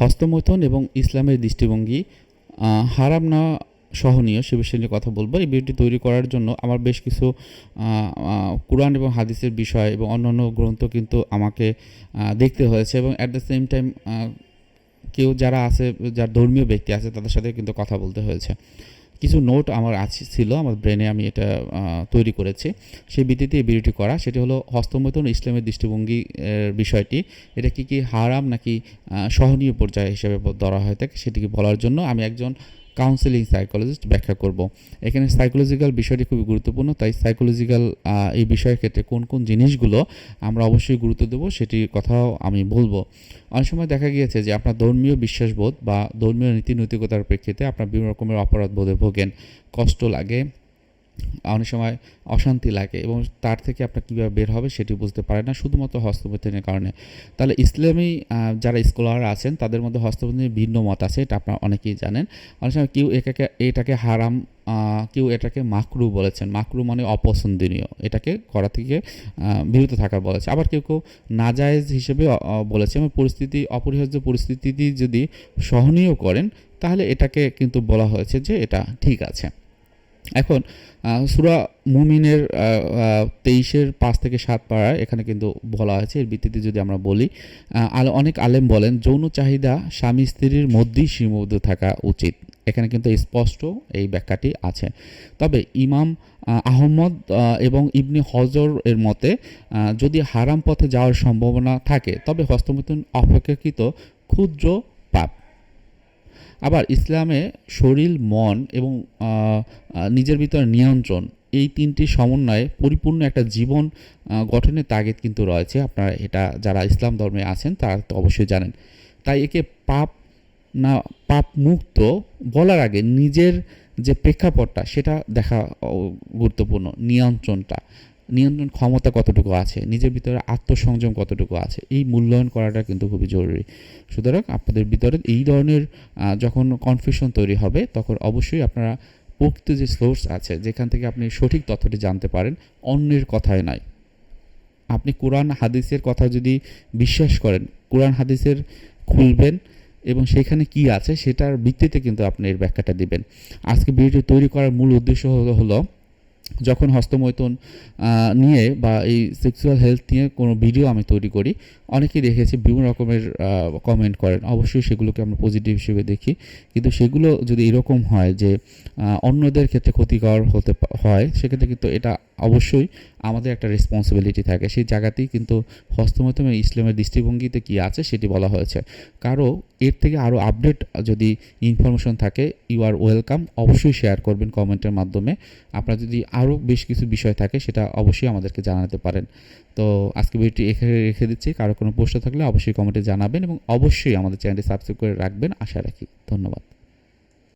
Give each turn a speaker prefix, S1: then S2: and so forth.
S1: হস্তমৈথুন এবং ইসলামের দৃষ্টিভঙ্গি হারাম না সহনীয় সে বিষয়ে নিয়ে কথা বলব। এই ভিডিওটি তৈরি করার জন্য আমার বেশ কিছু কোরআন এবং হাদিসের বিষয় এবং অন্যান্য গ্রন্থ কিন্তু আমাকে দেখতে হয়েছে এবং অ্যাট দ্য সেম টাইম কেউ যারা আছে, যার ধর্মীয় ব্যক্তি আছে, তাদের সাথে কিন্তু কথা বলতে হয়েছে। কিছু নোট আমার আছে, ছিল, আমার ব্রেনে আমি এটা তৈরি করেছি। সেই ভিত্তিতে এই ভিডিওটি করা। সেটি হলো হস্তমৈথুন ইসলামের দৃষ্টিভঙ্গি বিষয়টি। এটা কি কি হারাম নাকি সহনীয় পর্যায়ে হিসেবে ধরা হয়ে থাকে সেটিকে বলার জন্য আমি একজন কাউন্সিলিং সাইকোলজিস্ট ব্যাখ্যা করব। এখানে সাইকোলজিক্যাল বিষয়টি খুবই গুরুত্বপূর্ণ, তাই সাইকোলজিক্যাল এই বিষয়ের ক্ষেত্রে কোন কোন জিনিসগুলো আমরা অবশ্যই গুরুত্ব দেবো সেটির কথাও আমি বলব। অনেক সময় দেখা গিয়েছে যে আপনার ধর্মীয় বিশ্বাসবোধ বা ধর্মীয় নীতি নৈতিকতার প্রেক্ষিতে আপনার বিভিন্ন রকমের অপরাধ বোধে ভোগেন। কষ্ট লাগে অনেক সময় অশান্তি লাগে এবং তার থেকে আপনার কীভাবে বের হবে সেটি বুঝতে পারে না, শুধুমাত্র হস্তমৈথুনের কারণে। তাহলে ইসলামী যারা স্কলার আছেন, তাদের মধ্যে হস্তমৈথুনের ভিন্ন মত আছে, এটা আপনারা অনেকেই জানেন। অনেক সময় কেউ এটাকে এটাকে হারাম কেউ এটাকে মাকরু বলেছেন। মাকরু মানে অপছন্দনীয়, এটাকে করা থেকে বিরত থাকার বলেছে। আবার কেউ কেউ নাজায়েজ হিসেবে বলেছে এবং পরিস্থিতি, অপরিহার্য পরিস্থিতি যদি সহনীয় করেন, তাহলে এটাকে কিন্তু বলা হয়েছে যে এটা ঠিক আছে। এখন সুরা মুমিনের তেইশের পাঁচ থেকে সাত পাড়ায় এখানে কিন্তু বলা আছে এর ভিত্তিতে যদি আমরা বলি অনেক আলেম বলেন যৌন চাহিদা স্বামী স্ত্রীর মধ্যেই সীমাবদ্ধ থাকা উচিত। এখানে কিন্তু স্পষ্ট এই ব্যাখ্যাটি আছে। তবে ইমাম আহ, আহমদ এবং ইবনি হজর এর মতে যদি হারাম পথে যাওয়ার সম্ভাবনা থাকে তবে হস্তমৈথুন অপেক্ষাকৃত ক্ষুদ্র আবার ইসলামে শরীর, মন এবং নিজের ভিতরে নিয়ন্ত্রণ, এই তিনটি সমন্বয়ে পরিপূর্ণ একটা জীবন গঠনের তাগিদ কিন্তু রয়েছে। আপনারা এটা, যারা ইসলাম ধর্মে আছেন, তারা তো অবশ্যই জানেন। তাই একে পাপ না, পাপ মুক্ত বলার আগে নিজের যে প্রেক্ষাপটটা, সেটা দেখা গুরুত্বপূর্ণ, নিয়ন্ত্রণটা। নিয়ন্ত্রণ ক্ষমতা কতটুকু আছে? নিজের ভিতরে আত্মসংযম কতটুকু আছে? এই মূল্যায়ন করাটা কিন্তু খুবই জরুরি। সুতরাং আপনাদের ভিতরে এই ধরনের যখন কনফিউশন তৈরি হবে, তখন অবশ্যই আপনারা প্রকৃত যে সোর্স আছে, যেখান থেকে আপনি সঠিক তথ্যটি জানতে পারেন, অন্যের কথায় নয়। আপনি কোরআন, হাদিসের কথা যদি বিশ্বাস করেন, কোরআন, হাদিসের খুলবেন এবং সেখানে কি আছে, সেটার ভিত্তিতে কিন্তু আপনি এর ব্যাখ্যাটা দিবেন। আজকে ভিডিওটি তৈরি করার মূল উদ্দেশ্য হলো যখন হস্তমৈথুন নিয়ে বা এই সেক্সুয়াল হেলথ নিয়ে কোনো ভিডিও আমি তৈরি করি, অনেকেই দেখেছি বিভিন্ন রকমের কমেন্ট করেন। অবশ্যই সেগুলোকে আমরা পজিটিভ হিসেবে দেখি। কিন্তু সেগুলো যদি এরকম হয় যে অন্যদের ক্ষেত্রে ক্ষতিকর হতে হয়, সেক্ষেত্রে কিন্তু এটা অবশ্যই আমাদের একটা রেসপন্সিবিলিটি থাকে। সেই জায়গাতেই কিন্তু হস্তমৈথুন এবং ইসলামের দৃষ্টিভঙ্গিতে কী আছে সেটি বলা হয়েছে। কারও এর থেকে আরও আপডেট যদি ইনফরমেশন থাকে ইউ আর ওয়েলকাম অবশ্যই শেয়ার করবেন কমেন্টের মাধ্যমে। আপনার যদি আরও বেশ কিছু বিষয় থাকে, সেটা অবশ্যই আমাদেরকে জানাতে পারেন। তো আজকে ভিডিওটি এখানে রেখে দিচ্ছি। কারও কোনো প্রশ্ন থাকলে অবশ্যই কমেন্টে জানাবেন এবং অবশ্যই আমাদের চ্যানেলটি সাবস্ক্রাইব করে রাখবেন। আশা রাখি। ধন্যবাদ।